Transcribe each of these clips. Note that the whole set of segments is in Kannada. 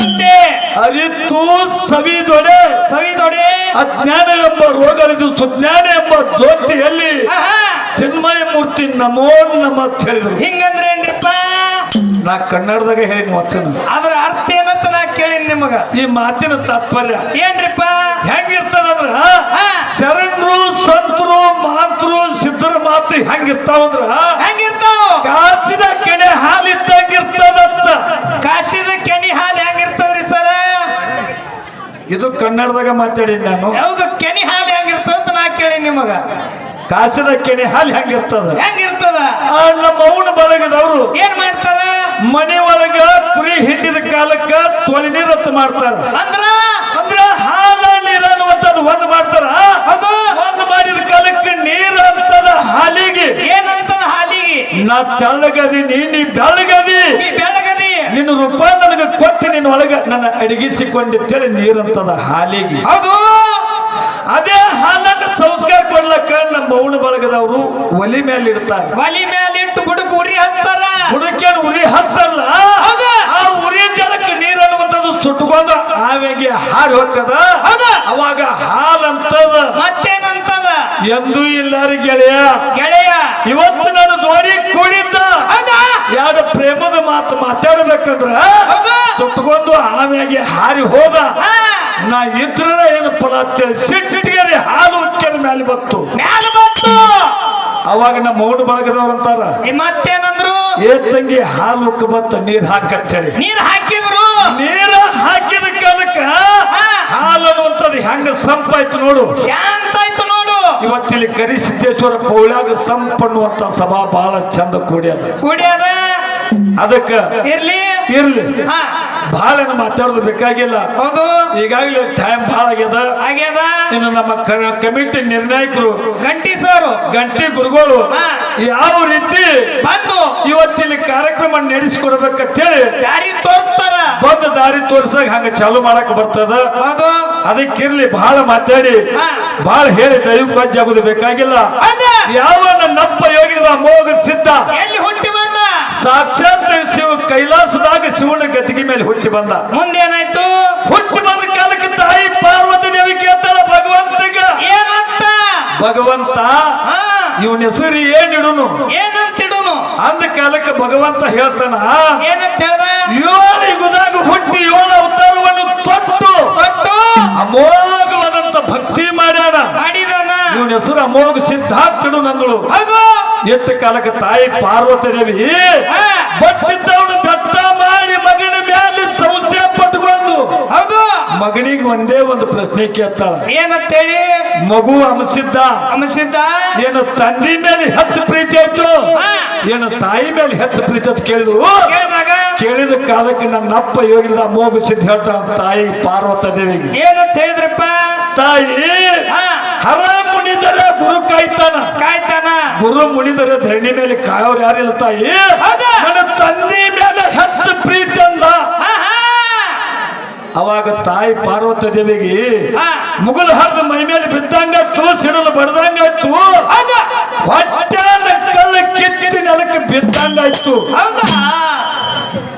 ಅರಿತಂತೆ ಅರಿತು ಸವಿದೊಡೆ. ಸವಿದೊಡೆ. ಅಜ್ಞಾನ ಎಂಬ ರೋಗಳಿದು ಸುಜ್ಞಾನ ಎಂಬ ಜ್ಯೋತಿಯಲ್ಲಿ. ಚಿನ್ಮಯ ಮೂರ್ತಿ ನಮೋ ನಮ್ಮ ಅಂತ ಹೇಳಿದ್ರು. ಹಿಂಗಂದ್ರೆ ಏನ್ರಿಪ್ಪ? ನಾ ಕನ್ನಡದಾಗ ಹೇಳಿ ವಚನ ಅದ್ರ ಅರ್ಥ ಏನಂತ ನಾ ಕೇಳಿನ ನಿಮಗ. ಈ ಮಾತಿನ ತಾತ್ಪರ್ಯ. ಏನ್ರಿಪ್ಪ? ಹೆಂಗಿರ್ತದಂದ್ರ? ಹಾ. ಶರಣರು ಸಂತರು ಮಾತೃ ಸಿದ್ಧರ ಮಾತು ಹೆಂಗಿರ್ತಾವಂದ್ರ? ಹೆಂಗಿರ್ತಾವ? ಕಾಸಿದ ಕೆನೆ ಹಾಲಿದ್ದಂಗಿರ್ತದಂತ ಕಾಶಿದ ಕೆಣಿ ಹಾಲು ಹೆಂಗಿರ್ತದ್ರಿ ಸರ ಇದು ಕನ್ನಡದಾಗ ಮಾತಾಡಿ ನಾನು. ಯಾವ್ದು ಕೆನಿ ಹಾಲು ಹೆಂಗಿರ್ತದ ಅಂತ ನಾ ಕೇಳಿ ನಿಮಗ. ಕಾಸಿದ ಕೆನೆ ಹಾಲು ಹೆಂಗಿರ್ತದ. ಹೆಂಗಿರ್ತದ? ಆ ನಮ್ಮ ಅವನ ಬಳಗದವರು ಏನ್ ಮಾಡ್ತಾರ? ಮನೆ ಒಳಗ ಕುರಿ ಹಿಂಡಿದ ಕಾಲಕ್ಕ ತೊಳಿ ಹತ್ತು ಮಾಡ್ತಾರ. ಅಂದ್ರ? ಅಂದ್ರ ಹಾಲ ನೀರ ಅನ್ನುವಂಥದ್ದು ಒಂದ್ ಮಾಡ್ತಾರ. ಅದು ಒಂದ್ ಮಾಡಿದ ಕಾಲಕ್ಕೆ ನೀರ ಅಂತದ ಹಾಲಿಗೆ. ಏನಂತದ ಹಾಲಿಗೆ? ನಾ ತೆಳ್ಳಗದಿ ನೀ ಬೆಳಗದಿ ಬೆಳಗದಿ ನಿನ್ನ ರೂಪ ನನಗೆ ಕೊಟ್ಟು ನಿನ್ನ ಒಳಗೆ ನನ್ನ ಅಡಗಿಸಿಕೊಂಡಿದ್ದೇಳಿ ನೀರಂತದ ಹಾಲಿಗೆ. ಅದು ಅದೇ ಹಾಲನ್ನ ಸಂಸ್ಕಾರ ಕೊಡ್ಲಕ್ಕ ನಮ್ಮ ಮೌನ ಬಳಗದವರು ಒಲಿ ಮೇಲೆ ಇಡ್ತಾರೆ ಒಲಿ ಮೇಲೆ ಇಟ್ಟು ಹುಡುಕ ಉರಿ ಹಚ್ತಾರ. ಹುಡುಕೇನ್ ಉರಿ ಹತ್ತಲ್ಲ. ಆ ಉರಿ ಜಲಕ್ಕೆ ನೀರು ಅನ್ನುವಂಥದ್ದು ಸುಟ್ಕೊಂಡು ಆವೆಗೆ ಹಾರಿ ಹೋಗ್ತದ. ಅವಾಗ ಹಾಲಂತದ. ಮತ್ತೇನಂತದ? ಎಂದೂ ಇಲ್ಲಾರಿ ಗೆಳೆಯ. ಗೆಳೆಯ. ಇವತ್ತು ನಾನು ಕುಳಿತ ಯಾವ ಪ್ರೇಮದ ಮಾತು ಮಾತಾಡ್ಬೇಕಂದ್ರ ಸುತ್ತಕೊಂಡು ಆಮ್ಯಾಗೆ ಹಾರಿ ಹೋದ. ನಾ ಇದ್ರ ಏನು ಫಲ ಸಿಟ್ಟಿಗೆ ಹಾಲು ಉಕ್ಕರ ಮ್ಯಾಲೆ ಬತ್ತು ಮ್ಯಾಲ ಅವಾಗ ನಮ್ಮ ಓಡು ಬಳಗದವ್ರು ಅಂತಾರ ಈ ಮತ್ತೇನಂದ್ರು? ಏ ತಂಗಿ ಹಾಲು ಉಕ್ಕ ಬತ್ತ ನೀರ್ ಹಾಕತ್ತೇಳಿ ನೀರ್ ಹಾಕಿದ್ರು. ನೀರ ಹಾಕಿದ ಕಾಲಕ್ಕ. ಹಾಲು ಅನ್ನುವಂಥದ್ದು ಹೆಂಗ ಸಂಪಾಯ್ತು ನೋಡು. ಶಾಂತ ಆಯ್ತು ಇವತ್ತಿಲ್ಲಿ ಕರಿಸಿದ್ದೇಶ್ವರ ಪೌಳ್ಯಾಗ ಸಂಪ್ ಅನ್ನುವಂತ ಸಭಾ ಬಹಳ ಚಂದ ಕೂಡ್ಯದ. ಕುಡಿಯದ? ಅದಕ್ಕ ಇರ್ಲಿ. ಇರ್ಲಿ. ಹಾ. ಬಹಳ ಮಾತಾಡೋದು ಬೇಕಾಗಿಲ್ಲ. ಹೌದು. ಈಗಾಗಲೇ ಟೈಮ್ ಬಹಳ ಆಗ್ಯದ. ಆಗ್ಯದ? ಇನ್ನು ನಮ್ಮ ಕ- ಕಮಿಟಿ ನಿರ್ಣಾಯಕರು ಗಂಟಿ ಸರ್. ಗಂಟಿ ಗುರುಗಳು. ಯಾವ ರೀತಿ ಬಂದು. ಇವತ್ತಿಲ್ಲಿ ಕಾರ್ಯಕ್ರಮ ನಡೆಸಿಕೊಡ್ಬೇಕಂತೇಳಿ ದಾರಿ ತೋರಿಸ್ತಾರ. ಬಂದ ದಾರಿ ತೋರಿಸಿದಾಗ ಹಂಗ ಚಾಲು ಮಾಡಕ್ ಬರ್ತದ. ಹೌದು. ಅದಕ್ಕಿರ್ಲಿ ಬಹಳ ಮಾತಾಡಿ. ಬಹಳ ಹೇಳಿ ದೈವ ಆಗೋದು ಬೇಕಾಗಿಲ್ಲ. ಯಾವ ನನ್ನಪ್ಪ ಯೋಗಿದ ಮೋಗ ಸಿದ್ಧ? ಎಲ್ಲಿ ಹುಟ್ಟಿ ಬಂದ? ಸಾಕ್ಷಾತ್ ಶಿವ ಕೈಲಾಸದಾಗ ಶಿವನ ಗದ್ದಿಗೆ ಮೇಲೆ ಹುಟ್ಟಿ ಬಂದ. ಮುಂದೇನಾಯ್ತು? ಹುಟ್ಟಿ ಬಂದ ಕಾಲಕ್ಕೆ ತಾಯಿ ಪಾರ್ವತಿ ದೇವಿ ಕೇಳ್ತಾಳ ಭಗವಂತಗ. ಏನಂತ? ಭಗವಂತ ಇವನ ಹೆಸರು ಏನ್ ಇಡುನು? ಏನಂತಿಡುನು? ಅಂದ ಕಾಲಕ್ಕೆ ಭಗವಂತ ಹೇಳ್ತಾನ ಏನಂತ ಹೇಳ್ದ? ಏಳು ಯುಗದಾಗ ಹುಟ್ಟಿ ಏಳು ತೊಟ್ಟು ಅಮೋಘವಾದಂತ ಭಕ್ತಿ ಮಾಡ್ಯಾನ ಮಾಡಿದನ. ಇವನ ಹೆಸರು ಅಮೋಘ ಸಿದ್ಧಾರ್ಥನು ನಂದಳು. ಎಷ್ಟು ಕಾಲಕ್ಕೆ ತಾಯಿ ಪಾರ್ವತಿ ದೇವಿ. ಬಟ್ಟಿದ್ದವನು ಬೆಟ್ಟ ಮಾಡಿ ಮಗನ ಮೇಲೆ ಸಂಶಯ ಪಟ್ಟುಕೊಂಡು. ಹೌದು. ಮಗನಿಗೆ ಒಂದೇ ಒಂದು ಪ್ರಶ್ನೆ ಕೇಳ್ತಾಳ. ಏನಂತೇಳಿ? ಮಗು ಅಮಸಿದ್ದ? ಅಮಸಿದ್ದ? ಏನು ತಂದಿ ಮೇಲೆ ಹೆಚ್ಚು ಪ್ರೀತಿ ಆಯ್ತು? ಏನು ತಾಯಿ ಮೇಲೆ ಹೆಚ್ಚು ಪ್ರೀತಿ ಅಂತ ಕೇಳಿದ್ರು? ಕೇಳಿದಾಗ? ಕೇಳಿದ ಕಾಲಕ್ಕೆ ನನ್ನ ಅಪ್ಪ ಯೋಗಿದ ಮೋಗಿಸಿದ್ ಸಿದ್ಧ ಹೇಳ್ತಾಳ ತಾಯಿ ಪಾರ್ವತ ದೇವಿಗೆ. ಏನಂತ ಹೇಳಿದ್ರಪ್ಪ? ತಾಯಿ ಹರ ಮುನಿದರೆ ಗುರು ಕಾಯ್ತಾನ. ಕಾಯ್ತಾನ? ಗುರು ಮುನಿದರೆ ಧರಣಿ ಮೇಲೆ ಕಾಯೋರು ಯಾರಿಲ್ಲ ತಾಯಿ? ನನ್ನ ತಂದೆ ಮೇಲೆ ಹೆಚ್ಚು ಪ್ರೀತಿ ಅಂದ. ಅವಾಗ ತಾಯಿ ಪಾರ್ವತ ದೇವಿಗೆ ಮುಗುಲು ಹರಿದು ಮೈ ಮೇಲೆ ಬಿದ್ದಂಗಾಯ್ತು ಸಿಡಲು ಬಡ್ದಂಗಾಯ್ತು ಹೊಟ್ಟೆ ಕಲ್ಲು ಕಿತ್ತಿ ನೆಲಕ್ಕೆ ಬಿದ್ದಂಗಾಯ್ತು ಹೌದಾ?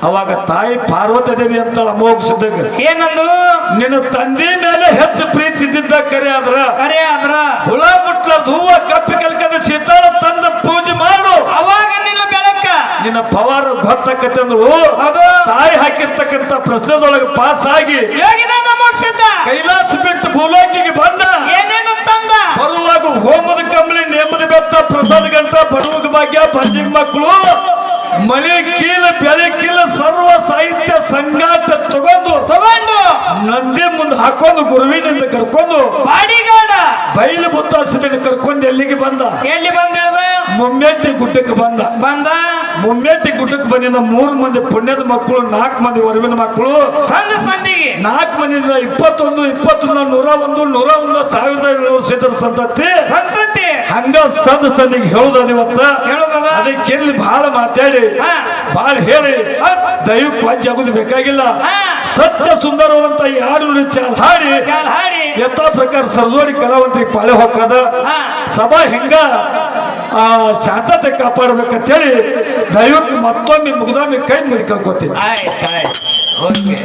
ಅವಾಗ ತಾಯಿ ಪಾರ್ವತಿ ದೇವಿ ಅಂತ ಅಮೋಘ ಸಿದ್ಧಗ ಏನಂದಳು? ನಿನ್ನ ತಂದೆ ಮೇಲೆ ಹೆಚ್ಚು ಪ್ರೀತಿ ಇದ್ದಿದ್ದ ಕರೆ ಆದ್ರ? ಕರೆ ಆದ್ರ? ಹುಳ ಮುಟ್ಲ ಹೂವ ಕಪ್ಪಿ ಕಲ್ಕದ ಸೀತಾಳ ತಂದ ಪೂಜೆ ಮಾಡು. ಅವಾಗ ನಿನ್ನ ಬೆಳಕ. ನಿನ್ನ ಪವಾರ ಗೊತ್ತಕ್ಕತ್ತೆ ಹೌದು. ತಾಯಿ ಹಾಕಿರ್ತಕ್ಕಂತ ಪ್ರಶ್ನೆದೊಳಗೆ ಪಾಸ್ ಆಗಿ ಕೈಲಾಸ ಬಿಟ್ಟು ಭೂಲೋಕಿಗೆ ಬಂದ. ಬಾಡಿಗಾಡ ಬುದ್ಧ ಹಸುಬಿನ ಕರ್ಕೊಂಡು ಎಲ್ಲಿಗೆ ಬಂದ? ಎಲ್ಲಿ ಬಂದ ಮುಮ್ಮೆಟ್ಟಿ ಗುಡ್ಡಕ್ಕೆ ಬಂದ. ಬಂದ? ಮುಮ್ಮೆಟ್ಟಿ ಗುಡ್ಡಕ್ಕೆ ಬಂದಿನ ಮೂರು ಮಂದಿ ಪುಣ್ಯದ ಮಕ್ಕಳು ನಾಲ್ಕು ಮಂದಿ ವರವಿನ ಮಕ್ಕಳು. ಸಂದ ಸಂದಿಗೆ. ನಾಲ್ಕು ಮಂದಿ ಇಪ್ಪತ್ತೊಂದು ಇಪ್ಪತ್ತೊಂದು ನೂರ ಒಂದು ನೂರ ಒಂದು ಸಾವಿರದ ಏಳ್ನೂರು ಸೀಟರ್ ಸಂತತಿ. ಸಂತತಿ. ಹಂಗ ಸಂದ ಸಂದಿಗೆ ಹೇಳುದ ಇವತ್ತ? ಅದಕ್ಕೆ ಎಲ್ಲಿ ಬಹಳ ಮಾತಾಡಿ. ಬಹಳ ಹೇಳಿ. ಹೌದ್. ದೈವಕ್ಕೆ ವಾಜ್ಯ ಆಗುದು ಬೇಕಾಗಿಲ್ಲ. ಸತ್ಯ ಸುಂದರವಾದಂತ ಯಾರು ಚಾಲ್ ಹಾಡಿ. ಚಾಲ್ ಹಾಡಿ. ಯಥಾ ಪ್ರಕಾರ ಸರ್ಜೋಡಿ ಕಲಾವಂತರಿಗೆ ಪಾಳೆ ಹೋಗ್ತದ ಸಭಾ ಹೆಂಗ ಆ ಶಾಂತತೆ ಕಾಪಾಡ್ಬೇಕಂತೇಳಿ ದಯವಿಟ್ಟು ಮತ್ತೊಮ್ಮೆ ಮುಗ್ದೊಮ್ಮೆ ಕೈ ಮುಗಿಕೋತೀನಿ ಆಯ್ತು ಆಯ್ತು ಓಕೆ